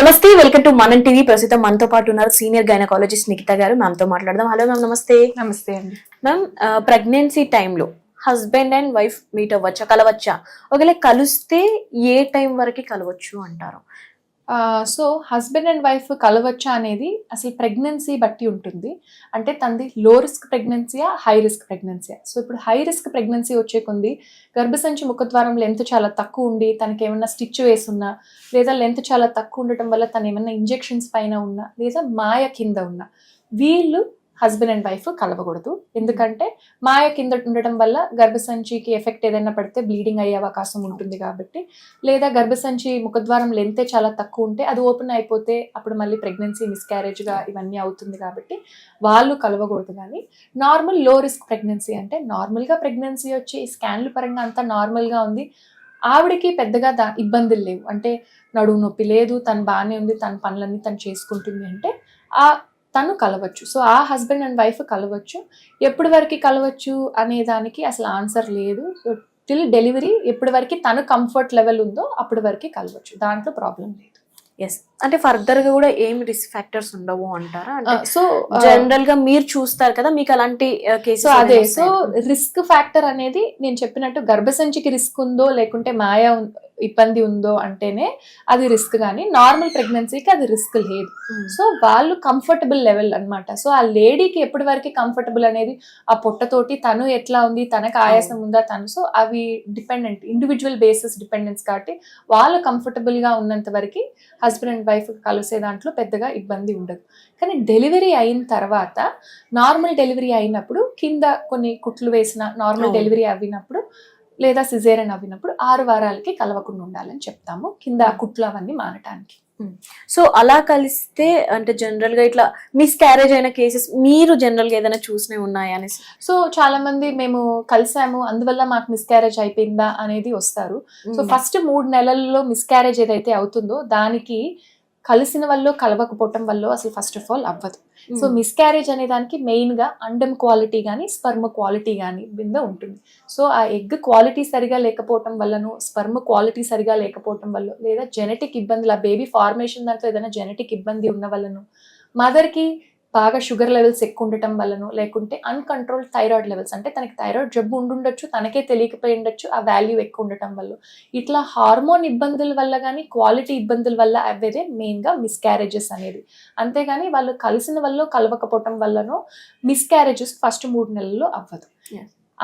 నమస్తే welcome to మనం TV. ప్రస్తుతం మనతో పాటు ఉన్నారు సీనియర్ గైనకాలజిస్ట్ నిఖిత గారు. మ్యామ్తో మాట్లాడదాం. హలో మ్యామ్ నమస్తే. నమస్తే అండి. మ్యామ్ ప్రెగ్నెన్సీ టైంలో హస్బెండ్ అండ్ వైఫ్ మీట్ అవ్వచ్చా కలవచ్చా? ఒకవేళ కలిస్తే ఏ టైం వరకు కలవచ్చు అంటారు? సో హస్బెండ్ అండ్ వైఫ్ కలవచ్చా అనేది అసలు ప్రెగ్నెన్సీ బట్టి ఉంటుంది. అంటే తనది లో రిస్క్ ప్రెగ్నెన్సీయా హై రిస్క్ ప్రెగ్నెన్సీయా? సో ఇప్పుడు హై రిస్క్ ప్రెగ్నెన్సీ వచ్చే కొంది గర్భసంచి ముఖద్వారం లెంత్ చాలా తక్కువ ఉండి తనకి ఏమైనా స్టిచ్ వేసున్నా లేదా లెంత్ చాలా తక్కువ ఉండటం వల్ల తను ఏమైనా ఇంజెక్షన్స్ పైన ఉన్నా లేదా మాయ కింద ఉన్నా వీళ్ళు హస్బెండ్ అండ్ వైఫ్ కలవకూడదు. ఎందుకంటే మాయ కింద ఉండటం వల్ల గర్భసంచికి ఎఫెక్ట్ ఏదైనా పడితే బ్లీడింగ్ అయ్యే అవకాశం ఉంటుంది కాబట్టి లేదా గర్భసంచి ముఖద్వారం లెంతే చాలా తక్కువ ఉంటే అది ఓపెన్ అయిపోతే అప్పుడు మళ్ళీ ప్రెగ్నెన్సీ మిస్క్యారేజ్గా ఇవన్నీ అవుతుంది కాబట్టి వాళ్ళు కలవకూడదు కానీ నార్మల్లో రిస్క్ ప్రెగ్నెన్సీ అంటే నార్మల్గా ప్రెగ్నెన్సీ వచ్చి స్కాన్ల పరంగా అంతా నార్మల్గా ఉంది. ఆవిడకి పెద్దగా దా ఇబ్బందులు లేవు. అంటే నడువు నొప్పి లేదు తను బాగానే ఉంది తన పనులన్నీ తను చేసుకుంటుంది అంటే ఆ తను కలవచ్చు. సో ఆ హస్బెండ్ అండ్ వైఫ్ కలవచ్చు. ఎప్పటి వరకు కలవచ్చు అనే దానికి అసలు ఆన్సర్ లేదు. టిల్ డెలివరీ ఎప్పటి వరకు తను కంఫర్ట్ లెవెల్ ఉందో అప్పటి వరకు కలవచ్చు. దాంట్లో ప్రాబ్లం లేదు. ఎస్ అంటే ఫర్దర్గా కూడా ఏం రిస్క్ ఫ్యాక్టర్స్ ఉండవు అంటారా? అంటే సో జనరల్గా మీరు చూస్తారు కదా మీకు అలాంటి సో అదే. సో రిస్క్ ఫ్యాక్టర్ అనేది నేను చెప్పినట్టు గర్భసంచికి రిస్క్ ఉందో లేకుంటే మాయా ఇబ్బంది ఉందో అంటేనే అది రిస్క్ కానీ నార్మల్ ప్రెగ్నెన్సీకి అది రిస్క్ లేదు. సో వాళ్ళు కంఫర్టబుల్ లెవెల్ అన్నమాట. సో ఆ లేడీకి ఎప్పటి వరకు కంఫర్టబుల్ అనేది ఆ పొట్టతోటి తను ఎట్లా ఉంది తనకు ఆయాసం ఉందా తను సో అవి డిపెండెంట్ ఇండివిజువల్ బేసిస్ డిపెండెన్స్ కాబట్టి వాళ్ళు comfortable గా ఉన్నంత వరకు హస్బెండ్ అండ్ వైఫ్ కలిసే దాంట్లో పెద్దగా ఇబ్బంది ఉండదు. కానీ డెలివరీ అయిన తర్వాత నార్మల్ డెలివరీ అయినప్పుడు కింద కొన్ని కుట్లు వేసిన నార్మల్. డెలివరీ అవినప్పుడు లేదా సిజేరియన్ అవినప్పుడు ఆరు వారాలకి కలవకుండా ఉండాలని చెప్తాము. కింద ఆ కుట్లు అవన్నీ మానటానికి సో అలా కలిస్తే అంటే జనరల్గా ఇట్లా మిస్ క్యారేజ్ అయిన కేసెస్ మీరు జనరల్గా ఏదైనా చూసినవి ఉన్నాయా అనేసి? సో చాలా మంది మేము కలిసాము. అందువల్ల మాకు మిస్క్యారేజ్ అయిపోయిందా అనేది వస్తారు. సో ఫస్ట్ మూడు నెలల్లో మిస్క్యారేజ్ ఏదైతే అవుతుందో దానికి కలిసిన వల్ల కలవకపోవటం వల్ల అసలు ఫస్ట్ ఆఫ్ ఆల్ అవ్వదు. సో మిస్క్యారేజ్ అనే దానికి మెయిన్గా అండం క్వాలిటీ కానీ స్పర్మ్ క్వాలిటీ కానీ మీద ఉంటుంది. సో ఆ ఎగ్ క్వాలిటీ సరిగా లేకపోవటం వల్లను స్పర్మ్ క్వాలిటీ సరిగా లేకపోవటం వల్ల లేదా జెనెటిక్ ఇబ్బందులు ఆ బేబీ ఫార్మేషన్ దాంట్లో ఏదైనా జెనెటిక్ ఇబ్బంది ఉన్న వల్లను మదర్కి బాగా షుగర్ లెవెల్స్ ఎక్కువ ఉండటం వల్లను లేకుంటే అన్కంట్రోల్ థైరాయిడ్ లెవెల్స్ అంటే తనకి థైరాయిడ్ జబ్బు ఉండుండొచ్చు తనకే తెలియకపోయి ఉండొచ్చు ఆ వాల్యూ ఎక్కువ ఉండటం వల్ల. ఇట్లా హార్మోన్ ఇబ్బందుల వల్ల కానీ క్వాలిటీ ఇబ్బందుల వల్ల అవేదే మెయిన్గా మిస్క్యారేజెస్ అనేది. అంతేగాని వాళ్ళు కలిసిన వల్ల కలవకపోవటం వల్లనో మిస్క్యారేజెస్ ఫస్ట్ మూడు నెలల్లో అవ్వదు.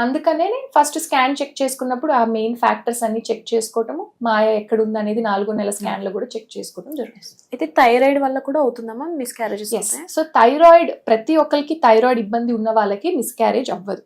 అందుకనే ఫస్ట్ స్కాన్ చెక్ చేసుకున్నప్పుడు ఆ మెయిన్ ఫ్యాక్టర్స్ అన్ని చెక్ చేసుకోవటము మాయ ఎక్కడుంది అనేది నాలుగో నెల స్కాన్లో కూడా చెక్ చేసుకోవడం జరుగుతుంది. అయితే థైరాయిడ్ వల్ల కూడా అవుతుందమ్మా miscarriages yes so thyroid ప్రతి ఒక్కరికి థైరాయిడ్ ఇబ్బంది ఉన్న వాళ్ళకి మిస్క్యారేజ్ అవ్వదు.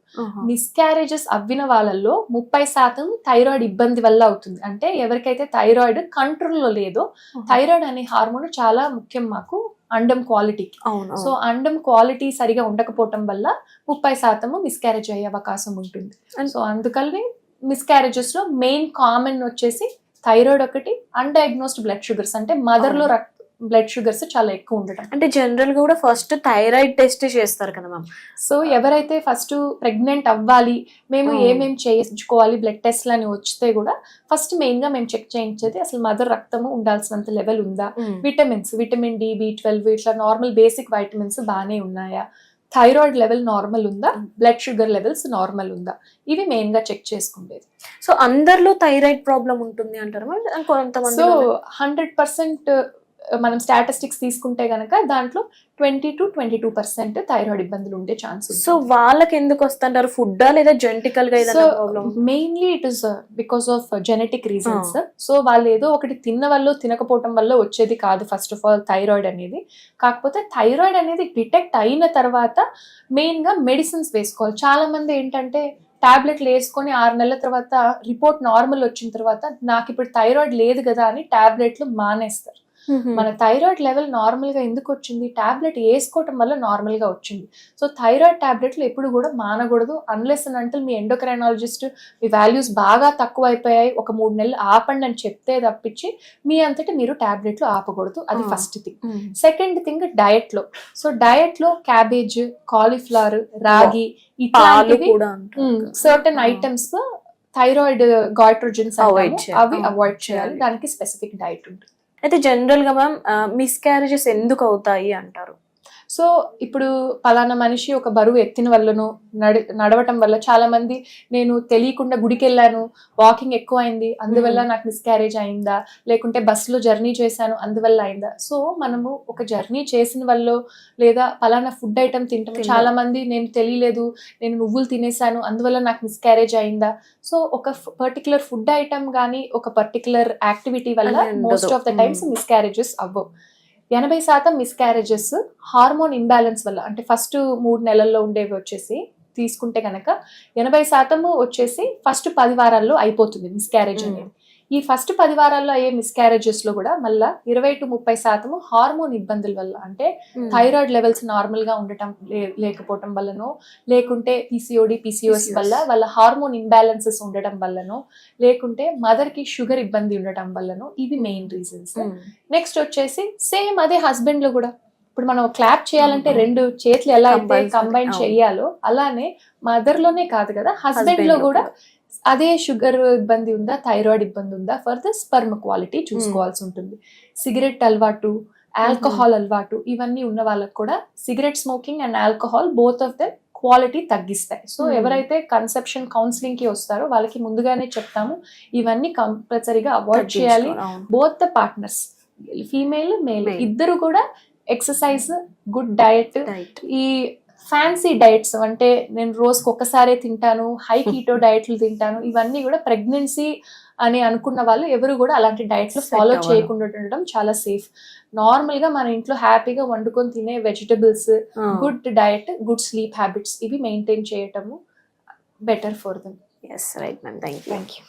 మిస్క్యారేజెస్ అవ్విన వాళ్ళల్లో ముప్పై శాతం థైరాయిడ్ ఇబ్బంది వల్ల అవుతుంది. అంటే ఎవరికైతే థైరాయిడ్ కంట్రోల్లో లేదో థైరాయిడ్ అనే హార్మోన్ చాలా ముఖ్యం మాకు. అండం క్వాలిటీకి అవును సో అండం క్వాలిటీ సరిగా ఉండకపోవటం వల్ల ముప్పై శాతము మిస్క్యారేజ్ అయ్యే అవకాశం ఉంటుంది. సో అందుకని మిస్క్యారేజెస్లో మెయిన్ కామన్ వచ్చేసి థైరాయిడ్ ఒకటి అన్డయాగ్నోస్డ్ బ్లడ్ షుగర్స్ అంటే మదర్లో రక్త బ్లడ్ షుగర్స్ చాలా ఎక్కువ ఉండటం. అంటే జనరల్గా కూడా ఫస్ట్ థైరాయిడ్ టెస్ట్ చేస్తారు కదా మ్యామ్ సో ఎవరైతే ఫస్ట్ ప్రెగ్నెంట్ అవ్వాలి మేము Oh. ఏమేమి చేయించుకోవాలి బ్లడ్ టెస్ట్లు అని వస్తే కూడా ఫస్ట్ మెయిన్గా మేము చెక్ చేయించేది అసలు మదర్ రక్తము ఉండాల్సినంత లెవెల్ ఉందా? Vitamins vitamin D B twelve ఇట్లా నార్మల్ బేసిక్ వైటమిన్స్ బాగానే ఉన్నాయా? థైరాయిడ్ లెవెల్ నార్మల్ ఉందా? బ్లడ్ షుగర్ లెవెల్స్ నార్మల్ ఉందా? ఇవి మెయిన్గా చెక్ చేసుకునేది సో అందరిలో థైరాయిడ్ ప్రాబ్లం ఉంటుంది అంటారు సో హండ్రెడ్ పర్సెంట్ మనం స్టాటిస్టిక్స్ తీసుకుంటే గనక దాంట్లో twenty to twenty two percent thyroid ఇబ్బందులు ఉండే ఛాన్స్ సో వాళ్ళకి ఎందుకు వస్తుంటారు ఫుడ్ లేదా జెనటికల్గా mainly it is because of genetic reasons so వాళ్ళు ఏదో ఒకటి తిన్న వల్ల తినకపోవటం వల్ల వచ్చేది కాదు ఫస్ట్ ఆఫ్ ఆల్ థైరాయిడ్ అనేది. కాకపోతే థైరాయిడ్ అనేది డిటెక్ట్ అయిన తర్వాత మెయిన్గా మెడిసిన్స్ వేసుకోవాలి. చాలా మంది ఏంటంటే టాబ్లెట్లు వేసుకొని ఆరు నెలల తర్వాత రిపోర్ట్ నార్మల్ వచ్చిన తర్వాత నాకు ఇప్పుడు థైరాయిడ్ లేదు కదా అని టాబ్లెట్లు మానేస్తారు. మన థైరాయిడ్ లెవెల్ నార్మల్గా ఎందుకు వచ్చింది? టాబ్లెట్ వేసుకోవటం వల్ల నార్మల్గా వచ్చింది. సో థైరాయిడ్ టాబ్లెట్లు ఎప్పుడు కూడా మానకూడదు. అన్లెస్ అంటే మీ ఎండోక్రైనాలజిస్ట్ మీ వాల్యూస్ బాగా తక్కువ అయిపోయాయి ఒక మూడు నెలలు ఆపండి అని చెప్తే తప్పించి మీ అంతటి మీరు టాబ్లెట్లు ఆపకూడదు. అది. ఫస్ట్ థింగ్ సెకండ్ థింగ్ డయట్లో. సో డయట్లో క్యాబేజ్ కాలీఫ్లవర్ రాగి ఇట్లాంటివి. సర్టన్. Items thyroid goitrogens. అవి అవాయిడ్ చేయాలి. చేయాలి. దానికి స్పెసిఫిక్ డైట్ ఉంటుంది. అయితే జనరల్గా మ్యామ్ మిస్క్యారేజెస్ ఎందుకు అవుతాయి అంటారు? సో ఇప్పుడు పలానా మనిషి ఒక బరువు ఎత్తిన వల్లనో నడి నడవటం వల్ల చాలా మంది నేను తెలియకుండా గుడికి వెళ్ళాను వాకింగ్ ఎక్కువ అయింది అందువల్ల. నాకు మిస్క్యారేజ్ అయిందా లేకుంటే బస్సులో జర్నీ చేశాను అందువల్ల అయిందా సో మనము ఒక జర్నీ చేసిన వల్ల లేదా పలానా ఫుడ్ ఐటమ్ తింటాం. చాలా మంది నేను తెలియలేదు నేను నువ్వులు తినేసాను అందువల్ల నాకు మిస్క్యారేజ్ అయిందా సో ఒక పర్టికులర్ ఫుడ్ ఐటమ్ కానీ ఒక పర్టికులర్ యాక్టివిటీ వల్ల. Most of the times. Miscarriages అవ్వవు ఎనభై శాతం మిస్క్యారేజెస్ హార్మోన్ ఇంబ్యాలెన్స్ వల్ల అంటే ఫస్ట్ మూడు నెలల్లో ఉండేవి వచ్చేసి తీసుకుంటే కనుక ఎనభై శాతము వచ్చేసి ఫస్ట్ పది వారాల్లో అయిపోతుంది మిస్క్యారేజ్. అనేది ఈ ఫస్ట్ పది వారాల్లో అయ్యే మిస్క్యారేజెస్లో కూడా మళ్ళా ఇరవై టు ముప్పై శాతము హార్మోన్ ఇబ్బందుల వల్ల అంటే థైరాయిడ్ లెవెల్స్ నార్మల్గా ఉండటం లేకపోవటం వల్లనో లేకుంటే పిసిఓడి పిసిఓఎస్. వల్ల వాళ్ళ హార్మోన్ ఇంబ్యాలెన్సెస్ ఉండటం వల్లనో లేకుంటే మదర్కి షుగర్ ఇబ్బంది ఉండటం వల్లనో ఇవి మెయిన్ రీజన్స్ Hmm. నెక్స్ట్ వచ్చేసి సేమ్ అదే హస్బెండ్లో కూడా ఇప్పుడు మనం క్లాప్ చేయాలంటే అవును. రెండు చేతులు ఎలా అయితే కంబైన్. చేయాలో అలానే మదర్లోనే కాదు కదా హస్బెండ్లో కూడా. అదే షుగర్ ఇబ్బంది ఉందా థైరాయిడ్ ఇబ్బంది ఉందా ఫర్ ద స్పర్మ్ క్వాలిటీ చూసుకోవాల్సి ఉంటుంది సిగరెట్ అలవాటు ఆల్కహాల్ అలవాటు ఇవన్నీ ఉన్న వాళ్ళకి కూడా cigarette smoking and alcohol both of the quality తగ్గిస్తాయి సో Hmm. ఎవరైతే కన్సెప్షన్ కౌన్సిలింగ్కి వస్తారో వాళ్ళకి ముందుగానే చెప్తాము ఇవన్నీ కంపల్సరీగా అవాయిడ్ చేయాలి. Both the partners female male. ఇద్దరు కూడా ఎక్సర్సైజ్ గుడ్ డయట్ Right. ఈ ఫ్యాన్సీ డైట్స్ అంటే నేను రోజుకి ఒక్కసారే తింటాను హై కీటో డైట్లు తింటాను ఇవన్నీ కూడా ప్రెగ్నెన్సీ అని అనుకున్న వాళ్ళు ఎవరు కూడా అలాంటి డైట్లు ఫాలో. చేయకుండా ఉండడం చాలా సేఫ్ నార్మల్గా మన ఇంట్లో హ్యాపీగా వండుకొని తినే vegetables. Good diet good sleep habits ఇవి మెయింటైన్ చేయటము better for them yes right ma'am thank you thank you